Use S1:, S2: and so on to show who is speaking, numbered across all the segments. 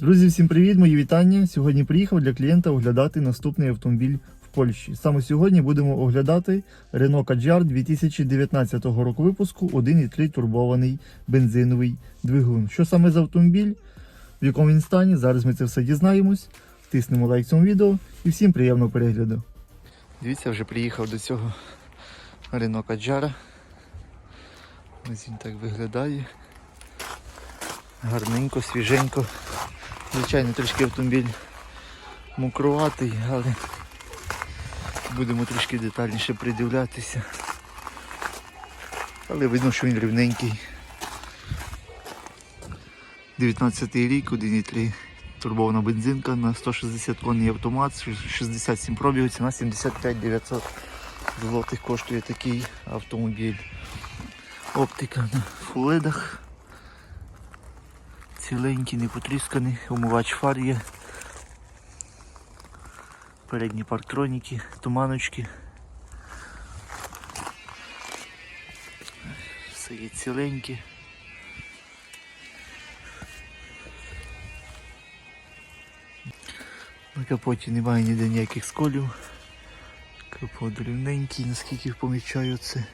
S1: Друзі, всім привіт, мої вітання. Сьогодні приїхав для клієнта оглядати наступний автомобіль в Польщі. Саме сьогодні будемо оглядати Renault Kadjar 2019 року випуску 1,3 турбований бензиновий двигун. Що саме за автомобіль, в якому він стані, зараз ми це все дізнаємось. Тиснемо лайк цьому відео і всім приємного перегляду. Дивіться, вже приїхав до цього Renault Kadjar. Ось він так виглядає. Гарненько, свіженько. Звичайно, трішки автомобіль мокруватий, але будемо трішки детальніше придивлятися. Але видно, що він рівненький. 19 рік, 1,3 турбована бензинка на 160 конний автомат, 67 пробігу, ціна 75 900 злотих коштує такий автомобіль. Оптика на фуледах ціленький, не потрісканий, умивач фар є. Передні парктроніки, туманочки. Все є ціленьке. На капоті немає ніде ніяких сколів. Капот рівненький, наскільки помічаю це.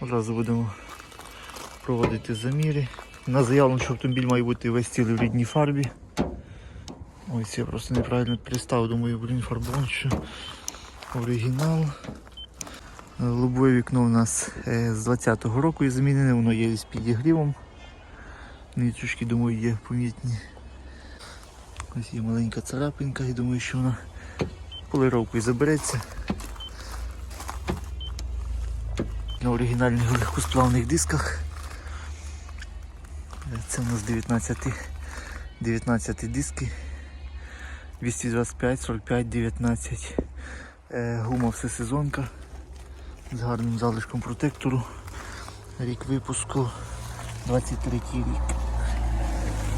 S1: Одразу будемо проводити заміри. На заявлено, що автомобіль має бути весь цілий в рідній фарбі. Ось я просто неправильно перестав, думаю, блін, фарбон, що оригінал. Лобове вікно у нас е, з 20-го року є замінене, воно є з підігрівом. Ниточки, думаю, є помітні. Ось є маленька царапинка і думаю, що вона полировкою забереться. На оригінальних легкосплавних дисках. Це у нас 19, 19 диски. 225, 45, 19. Е, гума всесезонка з гарним залишком протектору. Рік випуску 23 рік.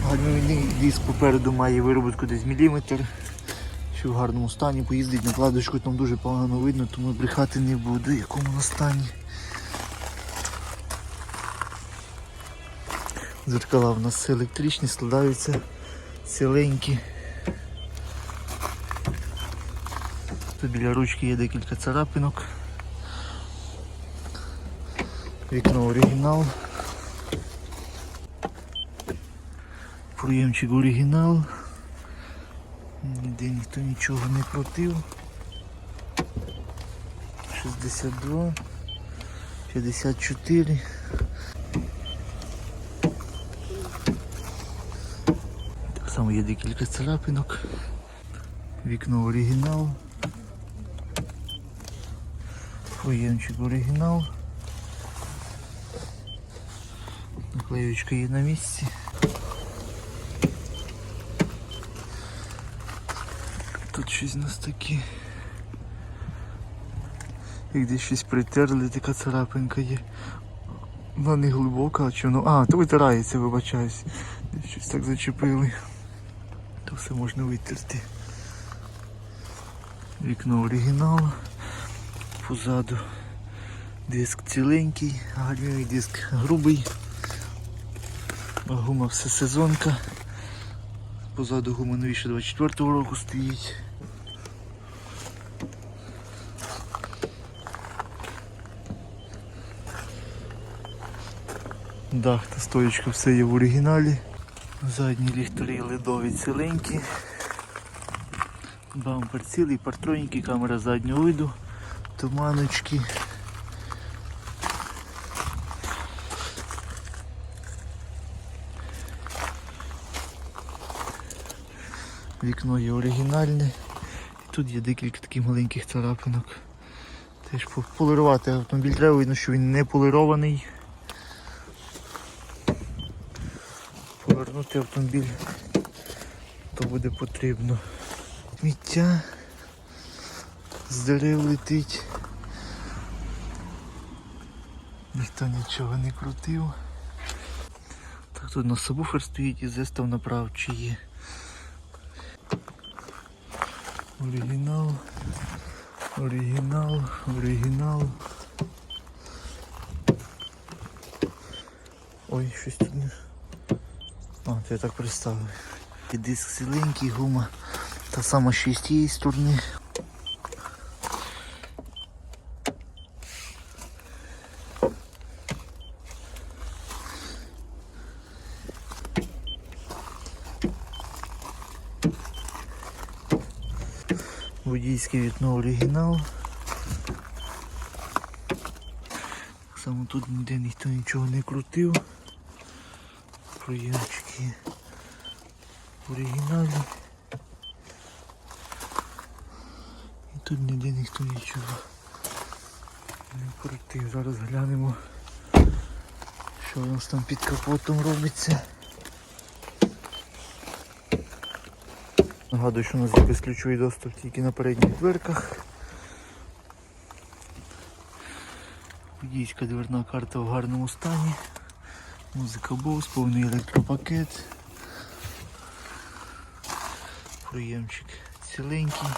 S1: Гальмівний диск попереду має виробітку десь міліметр. Що в гарному стані, поїздить накладочку, там дуже погано видно, тому брехати не буду, якому на стані. Зеркала в нас електричні, складаються ціленькі. Тут біля ручки є декілька царапинок. Вікно оригінал. Проємчик оригінал. Ніде ніхто нічого не крутив. 62, 54. Само є декілька царапинок. Вікно оригінал. Проємчик оригінал. Наклеючка є на місці. Тут щось у нас таке. Як десь щось притерли, така царапинка є. Вона не глибока, а воно. А, то витирається, вибачаюсь. Десь щось так зачепили. То все можна витерти. Вікно оригінал. Позаду диск ціленький, гальмівий диск грубий. Гума все сезонка. Позаду гума новіше 24-го року стоїть. Дах та стоечка все є в оригіналі. Задні ліхтарі ледові ціленькі. Бампер цілий, партроніки, камера заднього виду, туманочки. Вікно є оригінальне. І тут є декілька таких маленьких царапинок. Теж полирувати автомобіль треба, видно, що він не полирований. Повернути автомобіль то буде потрібно. Сміття з дерев летить. Ніхто нічого не крутив. Так тут на сабвуфер стоїть і зестав направчий є. Оригінал. Оригінал, оригінал. Ой, щось тут не. То я так представив. І Диск ціленький, гума. Та сама ще й з тієї сторони. Водійське вікно оригінал. Так само тут ніде ніхто нічого не крутив. Проємчики оригінальні. І тут ніде ніхто нічого не крутив. Зараз глянемо, що у нас там під капотом робиться. Нагадую, що у нас є безключовий доступ тільки на передніх дверках. Водійська дверна карта в гарному стані. Музика Bose, повний електропакет. Проємчик ціленький.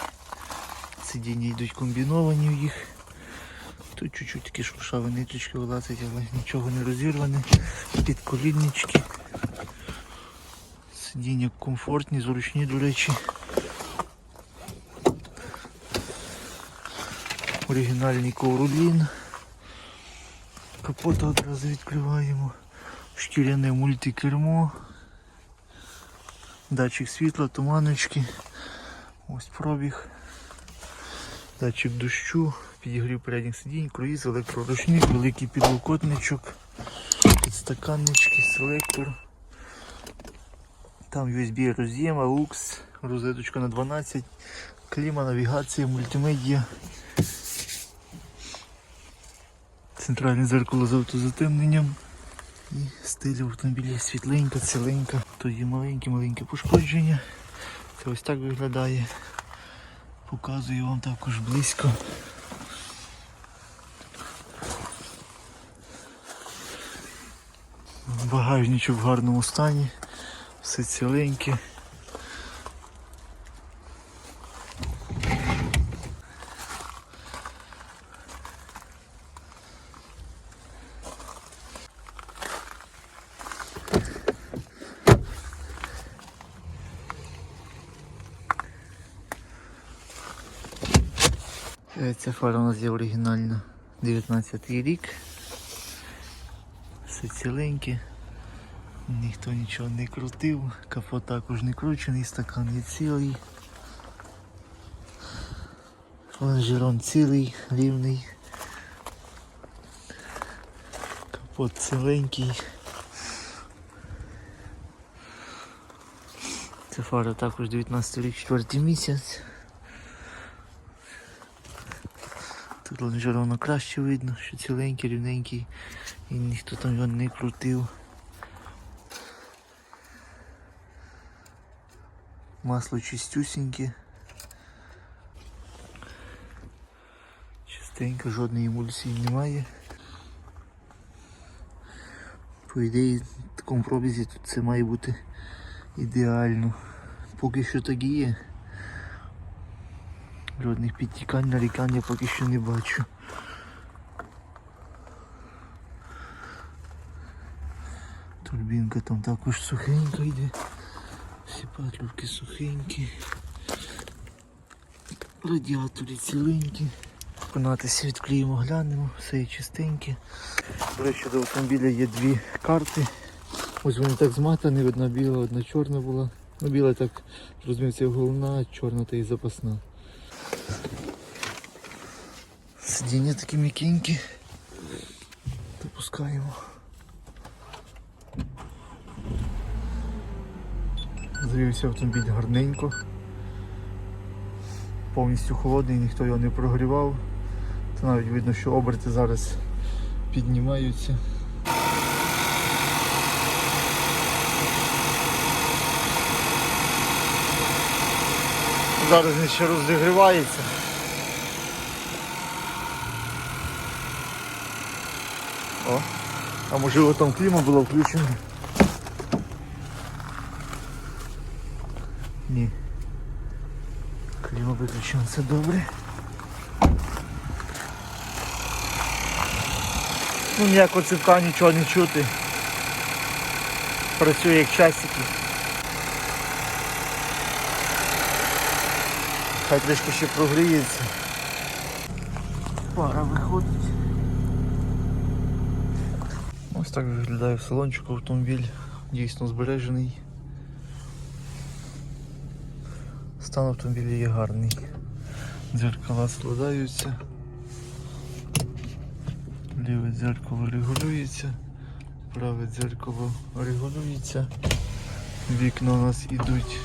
S1: Сидіння йдуть комбіновані в їх. Тут чуть-чуть такі шуршаві ниточки вилазять, але нічого не розірване. Підколіннички. Сидіння комфортні, зручні, до речі. Оригінальний ковролін. Капота одразу відкриваємо. Шкіряне мультикермо. Датчик світла, туманочки. Ось пробіг. Датчик дощу, підігрів передніх сидінь, круїз, електроручник, великий підлокотничок, підстаканнички, селектор. Там USB роз'єм, AUX, розеточка на 12, кліма, навігація, мультимедіа. Центральне зеркало з автозатемненням. І стиль автомобіля світленька, ціленька. Тут є маленькі-маленькі пошкодження. Це ось так виглядає. Показую вам також близько. Багажничок в гарному стані, все ціленьке. Ця фара у нас є оригінальна 19 рік. Все ціленьке. Ніхто нічого не крутив, капот також не кручений, стакан є цілий. Лонжерон цілий, рівний. Капот ціленький. Ця фара також 19 рік, 4 місяць. Тут лонжерону краще видно, що ціленький, рівненький і ніхто там його не крутив. Масло чистюсіньке. Чистенько, жодної емульсії немає. По ідеї, в такому пробізі тут це має бути ідеально. Поки що так і є. Жодних підтікань, нарікань я поки що не бачу. Турбінка там також сухенька йде. Всі патрубки сухенькі. Радіатори ціленькі. Конатися відкриємо, глянемо, все є чистеньке. До речі, до автомобіля є дві карти. Ось вони так зматані, одна біла, одна чорна була. Ну, біла так, розумію, це головна, чорна та і запасна. Сидіння такі м'якенькі. Допускаємо. Завівся автомобіль гарненько. Повністю холодний, ніхто його не прогрівав. Це навіть видно, що оберти зараз піднімаються. Зараз він ще розігрівається. О, а можливо там кліма була включена. Ні. Кліма виключена, це добре. Ну ніякого цивка нічого не чути. Працює як часики. Хай трішки ще прогріється. Пара виходить. Ось так виглядає в салончику автомобіль. Дійсно збережений. Стан автомобіля є гарний. Дзеркала складаються. Ліве дзеркало регулюється, праве дзеркало регулюється. Вікна у нас ідуть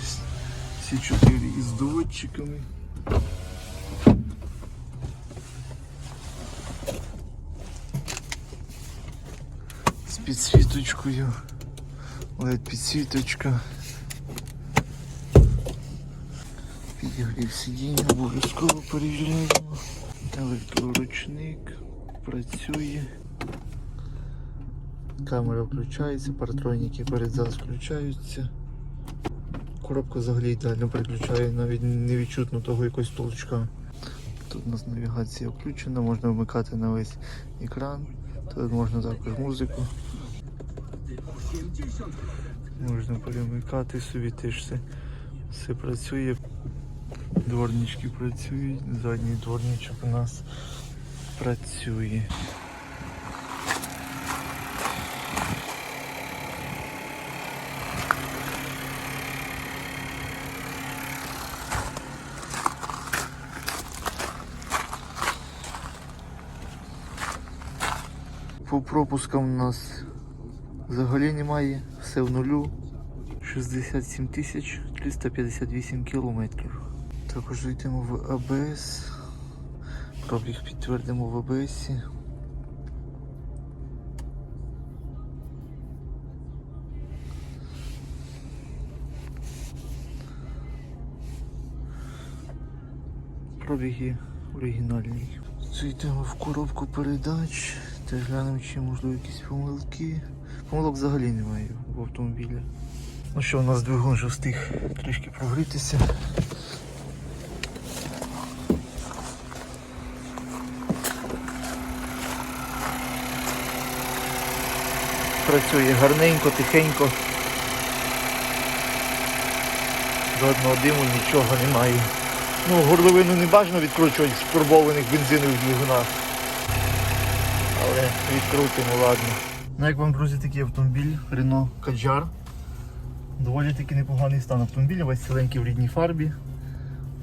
S1: всі чотири із доводчиками. З підсвіточкою. LED підсвіточка. Підігрів сидіння, обов'язково перевіряємо. Електроручник працює. Камера включається, паратроніки перед зараз включаються. Коробка взагалі ідеально переключає, навіть не відчутно того якогось толчка. Тут у нас навігація включена, можна вмикати на весь екран. Тут можна також музику. Можна перемикати собі, теж все, все працює. Дворнички працюють, задній дворничок у нас працює. По пропускам у нас взагалі немає, все в нулю. 67 тисяч 358 кілометрів. Також йдемо в АБС. Пробіг підтвердимо в АБС. Пробіги оригінальні. Зайдемо в коробку передач та глянемо, чи можливо якісь помилки. Помилок взагалі немає в автомобілі. Ну що, у нас двигун вже встиг трішки прогрітися. Працює гарненько, тихенько. Жодного диму, нічого немає. Ну, горловину не бажано відкручувати в турбованих бензинових двигунах. Але відкрутимо, ладно. Ну як вам, друзі, такий автомобіль Renault Kadjar. Доволі таки непоганий стан автомобіля, весь ціленький в рідній фарбі.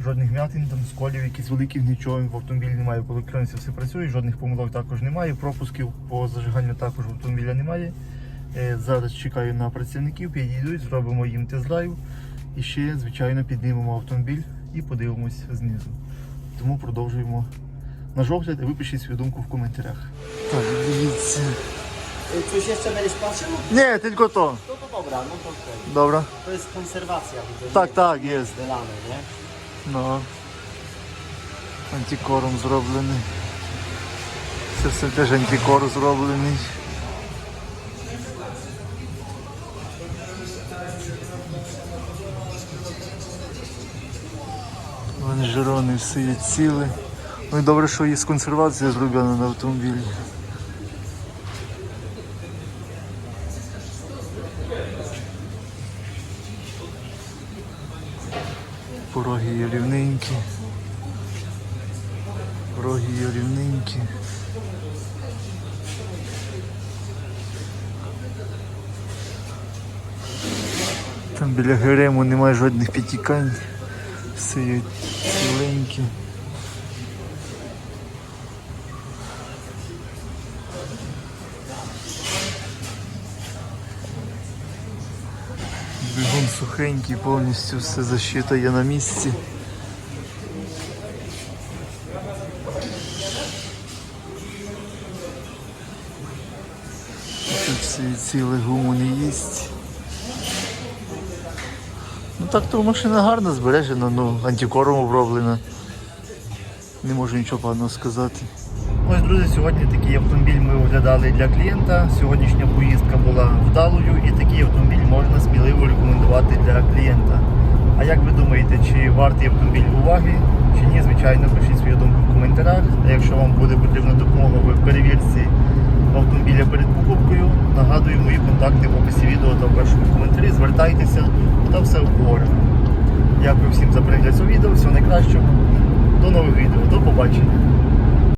S1: Жодних м'ятин, там, сколів, якісь великих, нічого в автомобілі немає, по електроніці все працює, жодних помилок також немає, пропусків по зажиганню також в автомобіля немає. Е, Зараз чекаю на працівників, підійдуть, зробимо їм тест-драйв і ще, звичайно, піднімемо автомобіль і подивимось знизу. Тому продовжуємо наш огляд і випишіть свою думку в коментарях. Так, дивіться.
S2: Coś jeszcze będziesz patrzył?
S1: Ні, тільки то.
S2: No to dobra, no to okej.
S1: Добре.
S2: To jest konserwacja, widzę.
S1: Так,
S2: nie?
S1: так, є.
S2: Zdelane, nie?
S1: Ну, антикором зроблений. Це все теж антикор зроблений. Лонжерони все є цілі. Ну і добре, що є консервація зроблена на автомобілі. Пороги є рівненькі. Пороги є рівненькі. Там біля герему немає жодних підтікань. Все є ціленькі. Двигун сухенький, повністю все защита є на місці. Тут всі ціле гуму не їсть. Ну так то машина гарна збережена, ну антикором оброблена. Не можу нічого поганого сказати. Ось, друзі, сьогодні такий автомобіль ми оглядали для клієнта. Сьогоднішня поїздка була вдалою і такий автомобіль можна сміливо рекомендувати для клієнта. А як ви думаєте, чи вартий автомобіль уваги, чи ні, звичайно, пишіть свою думку в коментарях. А якщо вам буде потрібна допомога в перевірці автомобіля перед покупкою, нагадую мої контакти в описі відео та в першому коментарі. Звертайтеся та все обговоримо. Дякую всім за перегляд цього відео. Всього найкращого. До нових відео. До побачення.